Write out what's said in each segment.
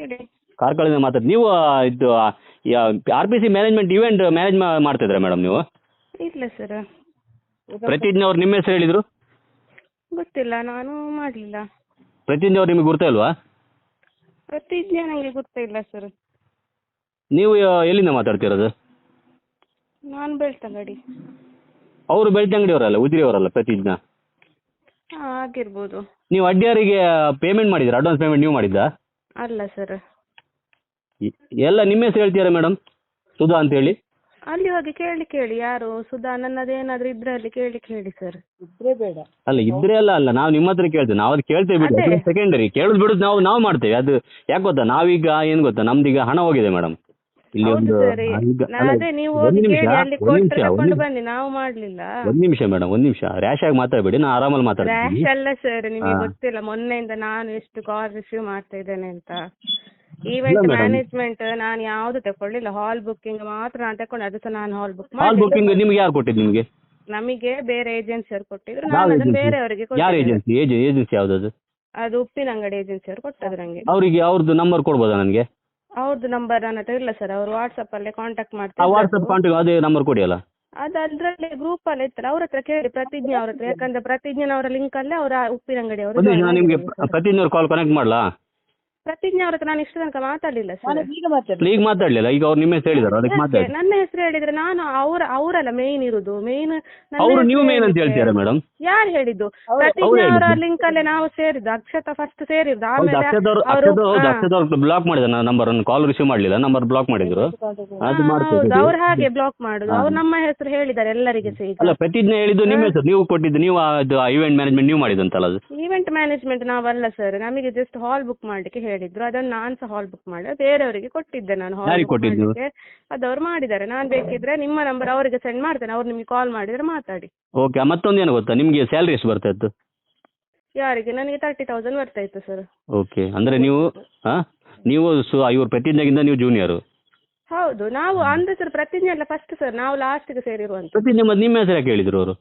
ಹೇಳಿ. ಕಾರ್ಕಳದಿಂದ ಮಾತಾಡಿ ನೀವು ಇದು R P C management event manage ಮಾಡ್ತಿದ್ರಾ madam ನೀವು? ಇಲ್ಲ ಸರ್ ಪ್ರತಿಜ್ಞೆ ಅವ್ರು ನಿಮ್ಮ ಹೆಸರು ಹೇಳಿದ್ರು? ಗೊತ್ತಿಲ್ಲ ನಾನು ಮಾಡಲಿಲ್ಲ. ಪ್ರತಿಜ್ಞೆ ಅವ್ರು ನಿಮಗೆ ಗುರ್ತಾ ಇಲ್ವಾ? ಪ್ರತಿಜ್ಞೆ ನನಗೆ ಗೊತ್ತಿಲ್ಲ ಸರ್ ನೀವು ಎಲ್ಲಿಂದ ಮಾತಾಡ್ತಿರೋದು? ನಾನು ಬೆಳ್ತಂಗಡಿ. ಅವರು ಬೆಳ್ತಂಗಡಿಯವರಲ್ಲ ಉದ್ರಿ ಅವರಲ್ಲ ಹಾಂ ಆಗಿರ್ಬೋದು. ನೀವು ಅಡ್ಡಿಯವರಿಗೆ ಪೇಮೆಂಟ್ ಮಾಡಿದ್ರಾ ಅಡ್ವಾನ್ಸ್ ಪೇಮೆಂಟ್ ನೀವು ಮಾಡಿದ್ದಾ? ಅಲ್ಲ ಸರ್ ಎಲ್ಲ ನಿಮ್ಮ ಹೆಸರು ಹೇಳ್ತೀರಾ ಮೇಡಮ್ ಸುಧಾ ಅಂತ ಹೇಳಿ. ಅಲ್ಲಿ ಹೋಗಿ ಕೇಳಿ ಕೇಳಿ. ಯಾರು? ಸುಧಾ ನನ್ನದೇನಾದ್ರೂ ಇದ್ರೆ ಅಲ್ಲಿ ಕೇಳಿ ಕೇಳಿ ಸರ್ ಇದ್ರೆ ಬೇಡ. ಅಲ್ಲ ಇದ್ರೆ ಅಲ್ಲ ಅಲ್ಲ. ನಾವು ನಿಮ್ಮ ಹತ್ರ ಕೇಳ್ತೇವೆ. ನಾವು ಅದು ಕೇಳ್ತೇವೆ ಬಿಡಿ. ಅದೇ. ಸೆಕೆಂಡರಿ ಕೇಳುದು ಬಿಡುದು ನಾವು ನಾವು ಮಾಡ್ತೇವೆ. ಅದು ಯಾಕೆ ಗೊತ್ತಾ? ನಾವೀಗ ಏನು ಗೊತ್ತಾ? ನಮ್ದೀಗ ಹಣ ಹೋಗಿದೆ ಮೇಡಮ್ ಇಲ್ಲಿ ಒಂದು ಅದೇ ನೀವು ಹೋಗಿ ಕೇಳಿ ಅಲ್ಲಿ ಒಂದ್ ಕೊಟ್ಟು ತಕೊಂಡು ಬನ್ನಿ. ನಾವು ಮಾಡ್ಲಿಲ್ಲ. ಒಂದ್ ನಿಮಿಷ ಮೇಡಮ್ ಒಂದ್ ನಿಮಿಷ. ರ್ಯಾಶ್ ಆಗಿ ಮಾತಾಡಬೇಡಿ ನಾನು ಆರಾಮಲ್ಲಿ ಮಾತಾಡ್ತೀನಿ. ರ್ಯಾಶ್ ಅಲ್ಲ ಸರ್ ನಿಮಗೆ ಗೊತ್ತಿಲ್ಲ. ಮೊನ್ನೆಯಿಂದ ನಾನು ಎಷ್ಟು ಕಾಲ್ ರಿಸೀವ್ ಮಾಡ್ತಾ ಇದ್ದೇನೆ ಅಂತ. ಈವೆಂಟ್. ಮ್ಯಾನೇಜ್ಮೆಂಟ್ ನಾನು ಯಾವ್ದು ತಕೊಳ್ಳಿಲ್ಲ ಹಾಲ್ ಬುಕ್ಕಿಂಗ್ ಮಾತ್ರ ನಾನು ತಕೊಂಡೆ ಅದು ಸಹ ನಾನು ಹಾಲ್ ಬುಕ್ ಹಾಲ್ ಬುಕ್ಕಿಂಗ್ ನಿಮ್ಗೆ ಯಾರು ಕೊಟ್ಟಿದ್ದು ನಿಮಗೆ? ನಮಗೆ ಬೇರೆ ಏಜೆನ್ಸಿ ಅವ್ರು ಕೊಟ್ಟಿದ್ರು. ನಾನು ಅದನ್ನ ಬೇರೆಯವರಿಗೆ ಯಾರು ಏಜೆನ್ಸಿ ಏಜ್ ಏಜೆನ್ಸಿ ಅದು ಅದು ಉಪ್ಪಿನಂಗಡಿ ಏಜೆನ್ಸಿ ಅವ್ರು ಕೊಟ್ಟದ್ದು ನಂಗೆ. ಅವರಿಗೆ ಅವ್ರದ್ದು ನಂಬರ್ ಕೊಡ್ಬೋದಾ ನನಗೆ? ಅವ್ರದ್ದು ನಂಬರ್ ನನ್ನ ಹತ್ರ ಇಲ್ಲ ಸರ್ ಅವ್ರು ಅಲ್ಲಿ ಕಾಂಟ್ಯಾಕ್ಟ್ ಆ ಮಾಡ್ತಾರೆ ವಾಟ್ಸಪ್ ಕಾಂಟ್ಯಾಕ್ಟ್ ಅದೇ ನಂಬರ್ ಕೊಡಿ ಅಲ್ಲ? ಅದು ಅದ್ರಲ್ಲಿ ಗ್ರೂಪ್ ಅಲ್ಲಿ ಇತ್ತಲ್ಲ ಅವ್ರ ಹತ್ರ ಕೇಳಿ. ಪ್ರತಿಜ್ಞೆ ಅವ್ರ ಹತ್ರ. ಯಾಕಂದ್ರೆ ಪ್ರತಿಜ್ಞೆನವರ ಲಿಂಕ್ ಅಲ್ಲೇ ಅವರ ಉಪ್ಪಿನಂಗಡಿ ಅವರು ನಿಮಿಷ ನಾನು ನಿಮಗೆ ಪ್ರತಿಯೊಂದು ಕಾಲ್ ಕನೆಕ್ಟ್ ಮಾಡಲಾ? ಪ್ರತಿಜ್ಞೆ ಅವ್ರ ಹತ್ರ ನಾನು ಇಷ್ಟು ತನಕ ಮಾತಾಡಲಿಲ್ಲ ಸರ್. ಈಗ ಮಾತಾಡ್ಲಿಲ್ಲ. ಈಗ ಅವ್ರು ನಿಮ್ಮ ಹೆಸರು ಹೇಳಿದಾರೆ ಅದಕ್ಕೆ ಮಾತಾಡಿ. ನನ್ನ ಹೆಸರು ಹೇಳಿದ್ರೆ ನಾನು ಅವ್ರ ಅವರಲ್ಲ ಮೇನ್ ಇರುದು ಮೇನ್ ಅವರು ನೀವು ಮೇನ್ ಅಂತ ಹೇಳ್ತೀರಾ ಮೇಡಮ್ ಯಾರು ಹೇಳಿದ್ದು? ಪ್ರತಿಜ್ಞಾ ಅವರ ಲಿಂಕ್ ಅಲ್ಲೇ ನಾವು ಸೇರಿದ್ದು ಅಕ್ಷತಾ ಫಸ್ಟ್ ಸೇರಿದ್ದು ಆಮೇಲೆ ಅಕ್ಷದವ್ರು ಬ್ಲಾಕ್ ಮಾಡಿದ ನಂಬರ್ ಕಾಲ್ ರಿಸೀವ್ ಮಾಡಲಿಲ್ಲ ನಂಬರ್ ಬ್ಲಾಕ್ ಮಾಡಿದ್ರು. ಅದು ಮಾಡ್ತೀವಿ. ಅವ್ರು ಹಾಗೆ ಬ್ಲಾಕ್ ಮಾಡುದು ಅವ್ರು ನಮ್ಮ ಹೆಸರು ಹೇಳಿದ್ದಾರೆ ಎಲ್ಲರಿಗೆ ಸಹ ಅಲ್ಲ ಪ್ರತಿಜ್ಞೆ ಹೇಳಿದ್ದು ನಿಮ್ಮ ಹೆಸರು ನೀವು ಕೊಟ್ಟಿದ್ದು ನೀವು ಅದು ಇವೆಂಟ್ ಮ್ಯಾನೇಜ್ಮೆಂಟ್ ನೀವು ಮಾಡಿದಂತಲ್ಲ ಅದು. ಇವೆಂಟ್ ಮ್ಯಾನೇಜ್ಮೆಂಟ್ ನಾವಲ್ಲ ಸರ್ ನಮಗೆ ಜಸ್ಟ್ ಹಾಲ್ ಬುಕ್ ಮಾಡ್ಲಿಕ್ಕೆ ಹೇಳಿದ್ರು. ಅದನ್ನ ನಾನ್ಸ ಸಹ ಹಾಲ್ ಬುಕ್ ಮಾಡಿ ಬೇರೆಯವರಿಗೆ ಕೊಟ್ಟಿದ್ದೆ ನಾನು ಹಾಲ್ ಕೊಟ್ಟಿದ್ದೆ? ಅದವ್ರು ಮಾಡಿದ್ದಾರೆ. ನಾನು ಬೇಕಿದ್ರೆ ನಿಮ್ಮ ನಂಬರ್ ಅವರಿಗೆ ಸೆಂಡ್ ಮಾಡ್ತೇನೆ. ಅವ್ರು ನಿಮಗೆ ಕಾಲ್ ಮಾಡಿದ್ರೆ ಮಾತಾಡಿ. ಓಕೆ ಮತ್ತೊಂದು ಏನು ಗೊತ್ತಾ? ನಿಮಗೆ ಸ್ಯಾಲ್ರಿ ಎಷ್ಟು ಬರ್ತಾ ಇತ್ತು? ಯಾರಿಗೆ? ನನಗೆ ತರ್ಟಿ ತೌಸಂಡ್ ಬರ್ತಾ ಇತ್ತು ಸರ್ ಓಕೆ ಅಂದ್ರೆ ನೀವು ಹಾಂ ನೀವು ಸು ಇವ್ರು ಪ್ರತಿಜ್ಞೆಗಿಂತ ನೀವು ಜೂನಿಯರ್ ಹೌದು ನಾವು ಅಂದ್ರೆ ಸರ್ ಪ್ರತಿಜ್ಞೆ ಅಲ್ಲ ಫಸ್ಟ್ ಸರ್ ನಾವು ಲಾಸ್ಟ್ಗೆ ಸೇರಿರುವಂತ ಪ್ರತಿಜ್ಞೆ ಮತ್ತೆ ನಿಮ್ಮ ಹೆಸರು ಕೇಳಿದ್ರು ಹೇಳಿದ್ರು ಅವರು?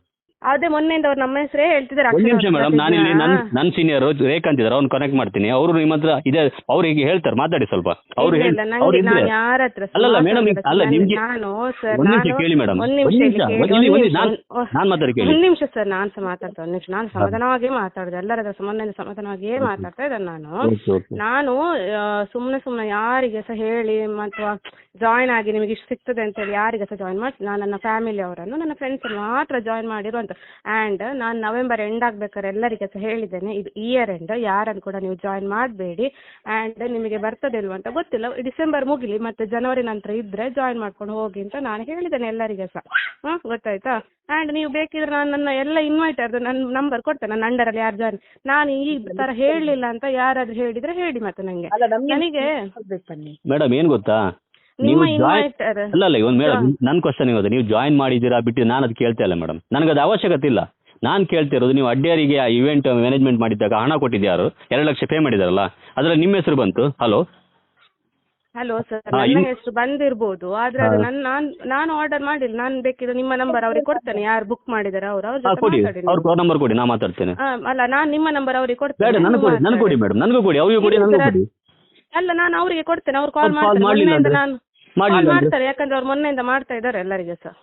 ಅದೇ ಮೊನ್ನೆಯಿಂದ ಅವ್ರು ನಮ್ಮ ಹೆಸರೇ ಹೇಳ್ತಿದ್ದಾರೆ ಒಂದು ನಿಮಿಷ ಮೇಡಮ್ ನಾನು ಇಲ್ಲಿ. ನನ್ನ ಸೀನಿಯರ್ ರೇಖಾ ಅಂತಿದ್ದಾರೆ ಅವ್ನು ಕನೆಕ್ಟ್ ಮಾಡ್ತೀನಿ. ಅವರು ನಿಮ್ಮ ಹತ್ರ ಇದೆ ಅವ್ರಿಗೆ ಹೇಳ್ತಾರೆ ಮಾತಾಡಿ ಸ್ವಲ್ಪ. ಅವ್ರು ಇಲ್ಲ, ಇಲ್ಲ, ನಾನು ಯಾರ ಹತ್ರ ಸಹ ಅಲ್ಲಲ್ಲ ಮೇಡಮ್ ಅಲ್ಲ ನಾನು- ನಿಮ್ಗೆ ನಾನು ಸರ್ ಒಂದು ನಿಮಿಷ ನಾನು- ಕೇಳಿ ಮೇಡಮ್ ಒಂದ್ ನಿಮಿಷ ಇಲ್ಲಿ ಕೇಳಿ, ಒಂದು ಒಂದು ನಿಮಿಷ ನಿಮಿಷ, ನಾನು ಮಾತಾಡಿ ಕೇಳಿ. ಒಂದು ನಿಮಿಷ ಸರ್ ನಾನು ಸಹ ಮಾತಾಡ್ತಾ ಒಂದು ನಿಮಿಷ. ನಾನು ಸಮಾಧಾನವಾಗಿ ಮಾತಾಡುದು. ಎಲ್ಲರ ಹತ್ರ ಸಮಾಧಾನವಾಗಿ ಸಮಾಧಾನವಾಗಿಯೇ ಮಾತಾಡ್ತಾ ಇದ್ದೇನೆ ನಾನು. Okay okay. ನಾನು ಸುಮ್ಮನೆ ಸುಮ್ಮನೆ ಯಾರಿಗೆ ಸಹ ಹೇಳಿ ಅಥವಾ ಜಾಯಿನ್ ಆಗಿ ನಿಮಗೆ ಇಷ್ಟು ಸಿಗ್ತದೆ ಅಂತ ಹೇಳಿ ಯಾರಿಗೆ ಸಹ ಜಾಯಿನ್ ಮಾಡಿ ನಾನು ನನ್ನ ಫ್ಯಾಮಿಲಿ ಅವರನ್ನು ನನ್ನ ಫ್ರೆಂಡ್ಸ್ ಮಾತ್ರ ಜಾಯಿನ್ ಮಾಡಿರುವಂತ ಆ್ಯಂಡ್ ನಾನು ನವೆಂಬರ್ ಎಂಡ್ ಆಗ್ಬೇಕಾದ್ರೆ ಎಲ್ಲರಿಗೆ ಸಹ ಹೇಳಿದ್ದೇನೆ ಇದು ಇಯರ್ ಎಂಡ್ ಯಾರನ್ನು ಕೂಡ ನೀವು ಜಾಯಿನ್ ಮಾಡಬೇಡಿ. ಆ್ಯಂಡ್ ನಿಮಗೆ ಬರ್ತದೆ ಇಲ್ವಾ ಅಂತ ಗೊತ್ತಿಲ್ಲ ಡಿಸೆಂಬರ್ ಮುಗಿಲಿ ಮತ್ತೆ ಜನವರಿ ನಂತರ ಇದ್ರೆ ಜಾಯಿನ್ ಮಾಡ್ಕೊಂಡು ಹೋಗಿ ಅಂತ ನಾನು ಹೇಳಿದ್ದೇನೆ ಎಲ್ಲರಿಗೆ ಸಹ ಹಾಂ ಗೊತ್ತಾಯ್ತಾ? ಆ್ಯಂಡ್ ನೀವು ಬೇಕಿದ್ರೆ ನಾನು ನನ್ನ ಎಲ್ಲ ಇನ್ವೈಟರ್ದು ನನ್ನ ನಂಬರ್ ಕೊಡ್ತೇನೆ ನನ್ನ ಅಂಡರಲ್ಲಿ ಯಾರು ಜಾಯಿನ್ ನಾನು ಈ ತರ ಹೇಳಲಿಲ್ಲ ಅಂತ ಯಾರಾದ್ರೂ ಹೇಳಿದ್ರೆ ಹೇಳಿ ಮತ್ತೆ ನನಗೆ ನನಗೆ ಮೇಡಮ್ ಏನು ಗೊತ್ತಾ? ನೀವು ಜಾಯ್ನ್ ಅಲ್ಲ ಅಲ್ಲ ಒಂದು ಮೇಡಮ್ ನನ್ನ ಕ್ವಶನ್ ಇವತ್ತು ನೀವು ಜಾಯಿನ್ ಮಾಡಿದೀರಾ ಬಿಟ್ಟು ನಾನು ಅದು ಕೇಳ್ತಾ ಇಲ್ಲ ಮೇಡಮ್ ನನಗೆ ಅದು ಅವಶ್ಯಕತೆ ಇಲ್ಲ. ನಾನು ಕೇಳ್ತಿರೋದು ನೀವು ಅಡ್ಡಿಯರಿಗೆ ಆ ಇವೆಂಟ್ ಮ್ಯಾನೇಜ್ಮೆಂಟ್ ಮಾಡಿದ್ದಾಗ ಹಣ ಕೊಟ್ಟಿದ್ಯಾರು? ಎರಡು ಲಕ್ಷ ಪೇ ಮಾಡಿದಾರಲ್ಲ? ಅದರಲ್ಲಿ ನಿಮ್ಮ ಹೆಸರು ಬಂತು. ಹಲೋ ಹಲೋ ಸರ್ ನನ್ನ ಹೆಸರು ಬಂದಿರ್ಬೋದು. ಆದ್ರೆ ಅದು ನನ್ನ ನಾನು ನಾನು ಆರ್ಡರ್ ಮಾಡಿಲ್ಲ. ನಾನು ಬೇಕಿದ್ರೆ ನಿಮ್ಮ ನಂಬರ್ ಅವ್ರಿಗೆ ಕೊಡ್ತೇನೆ. ಯಾರು ಬುಕ್ ಮಾಡಿದಾರೆ ಅವರು ಅವ್ರ ಜೊತೆ ಕೊಡಿ. ಮಾತಾಡಿ ಅವ್ರ ನೀವು. ನಂಬರ್ ಕೊಡಿ ನಾ ಮಾತಾಡ್ತೇನೆ. ಆ, ಅಲ್ಲ ನಾನು ನಿಮ್ಮ ನಂಬರ್ ಅವ್ರಿಗೆ ಬೇಡ ಕೊಡ್ತೇನೆ ನನಗೆ ಕೊಡಿ ನನಗೆ ಕೊಡಿ ಮೇಡಮ್ ನನಗೂ ಕೊಡಿ ಅವ್ರಿಗೂ ಕೊಡಿ ನನಗೂ ಕೊಡಿ. ಅಲ್ಲ ನಾನು ಅವರಿಗೆ ಕೊಡ್ತೇನೆ. ಅವ್ರು ಕಾಲ್ ಅವ್ರು call ಮಾಡ್ತಾರೆ. ಮಾಡ್ಲಿಲ್ಲ ಮೊನ್ನೆಯಿಂದ ಅಂದ್ರೆ? ನಾನು ಮಾಡ್ಲಿಲ್ಲ ಕಾಲ್ ಅಂದ್ರೆ? ಮಾಡ್ತಾರೆ. ಯಾಕಂದ್ರೆ ಅವ್ರು ಮೊನ್ನೆಯಿಂದ ಮಾಡ್ತಾ ಇದ್ದಾರೆ ಎಲ್ಲರಿಗೆ ಸಹ.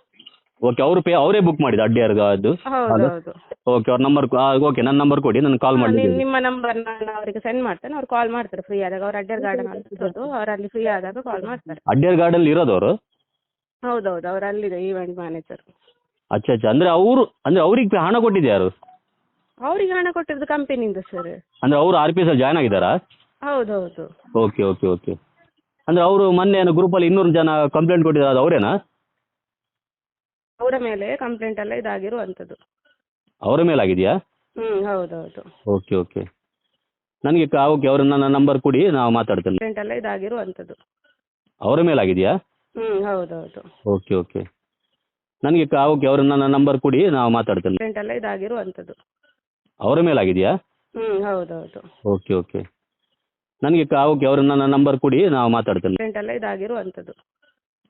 ಓಕೆ ಅವರು ಪೇ ಅವರೇ ಬುಕ್ ಮಾಡಿದ ಅಡ್ಡಿಯಾರ್ಗ ಅದು? ಹೌದು ಹೌದು. ಓಕೆ ಅವ್ರ ನಂಬರ್ ಓಕೆ ನನ್ನ ನಂಬರ್ ಕೊಡಿ ನಾನು ಕಾಲ್ ಮಾಡಿ ನಿಮ್ಮ ನಂಬರ್ ನಾನು ಅವರಿಗೆ ಸೆಂಡ್ ಮಾಡ್ತೇನೆ. ಅವ್ರು ಕಾಲ್ ಮಾಡ್ತಾರೆ ಫ್ರೀ ಆದಾಗ. ಅವ್ರು ಅಡ್ಡರ್ ಗಾರ್ಡನ್ ಅಂತ ಇರೋದು ಅವ್ರು ಅಲ್ಲಿ ಫ್ರೀ ಆದಾಗ ಕಾಲ್ ಮಾಡ್ತಾರೆ. ಅಡ್ಡಿಯರ್ ಗಾರ್ಡನ್ ಅಲ್ಲಿ ಇರೋದು ಅವರು? ಹೌದೌದು ಅವ್ರು ಅಲ್ಲಿದೆ ಈವೆಂಟ್ ಮ್ಯಾನೇಜರ್ ಅಚ್ಚಾ ಅಚ್ಚಾ. ಅಂದ್ರೆ ಅವರು ಅಂದ್ರೆ ಅವ್ರಿಗೆ ಹಣ ಕೊಟ್ಟಿದ್ದೆ ಯಾರು? ಅವರಿಗೆ ಹಣ ಕೊಟ್ಟಿದ್ದು ಕಂಪನಿಯಿಂದ ಸರ್ ಅಂದ್ರೆ ಅವರು ಆರ್ ಪಿ ಎಸ್ ಅಲ್ಲಿ ಜಾಯ್ನ್ ಆಗಿದ್ದಾರಾ? ಹೌದೌದು. ಓಕೆ ಓಕೆ ಓಕೆ ಅಂದ್ರೆ ಅವರು ಮೊನ್ನೆ ಏನೋ ಗ್ರೂಪಲ್ಲಿ ಇನ್ನೂರು ಜನ ಕಂಪ್ಲೇಂಟ್ ಕೊಟ್ಟಿದ್ದಾರೆ ಅದು ಅವರೇನಾ? ಅವರ ಮೇಲೆ ಕಂಪ್ಲೇಂಟ್ ಎಲ್ಲ ಇದಾಗಿರುವಂಥದ್ದು. ಅವರ ಮೇಲೆ ಆಗಿದೆಯಾ? ಹ್ಮ್ ಹೌದೌದು. ಓಕೆ ಓಕೆ ನನಗೆ ಓಕೆ ಅವ್ರ ನನ್ನ ನಂಬರ್ ಕೊಡಿ ನಾವು ಮಾತಾಡ್ತೇನೆ. ಕಂಪ್ಲೇಂಟ್ ಎಲ್ಲ ಇದಾಗಿರುವಂಥದ್ದು. ಅವರ ಮೇಲೆ ಆಗಿದೆಯಾ? ಹ್ಮ್ ಹೌದೌದು. ಓಕೆ ಓಕೆ ನನಗೆ ಓಕೆ ಅವ್ರ ನನ್ನ ನಂಬರ್ ಕೊಡಿ ನಾವು ಮಾತಾಡ್ತೇನೆ. ಕಂಪ್ಲೇಂಟ್ ಎಲ್ಲ ಇದಾಗಿರುವಂಥದ್ದು. ಅವರ ಮೇಲೆ ಆಗಿದೆಯಾ? ಹ್ಮ್ ಹೌದೌದು. ಓಕೆ ಓಕೆ ನನಗೆ ಓಕೆ ಅವ್ರ ನನ್ನ ನಂಬರ್ ಕೊಡಿ ನಾವು ಮಾತಾಡ್ತೇನೆ. ಕಂಪ್ಲೇಂಟ್ ಎಲ್ಲ ಇದಾಗಿರುವಂಥದ್ದು.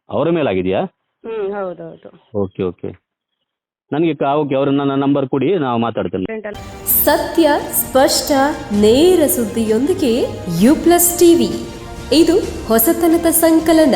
ಅವರ ಮೇಲೆ ಆಗಿದೆಯಾ ಹ್ಮ್ ಹೌದೌದು. ಓಕೆ ಓಕೆ ನನಗೆ ಓಕೆ ಅವ್ರ ನನ್ನ ನಂಬರ್ ಕೊಡಿ ನಾವು ಮಾತಾಡ್ತೇನೆ. ಕಂಪ್ಲೇಂಟ್ ಎಲ್ಲ ಸತ್ಯ ಸ್ಪಷ್ಟ ನೇರ ಸುದ್ದಿಯೊಂದಿಗೆ ಯು ಪ್ಲಸ್ ಟಿವಿ ಇದು ಹೊಸತನದ ಸಂಕಲನ.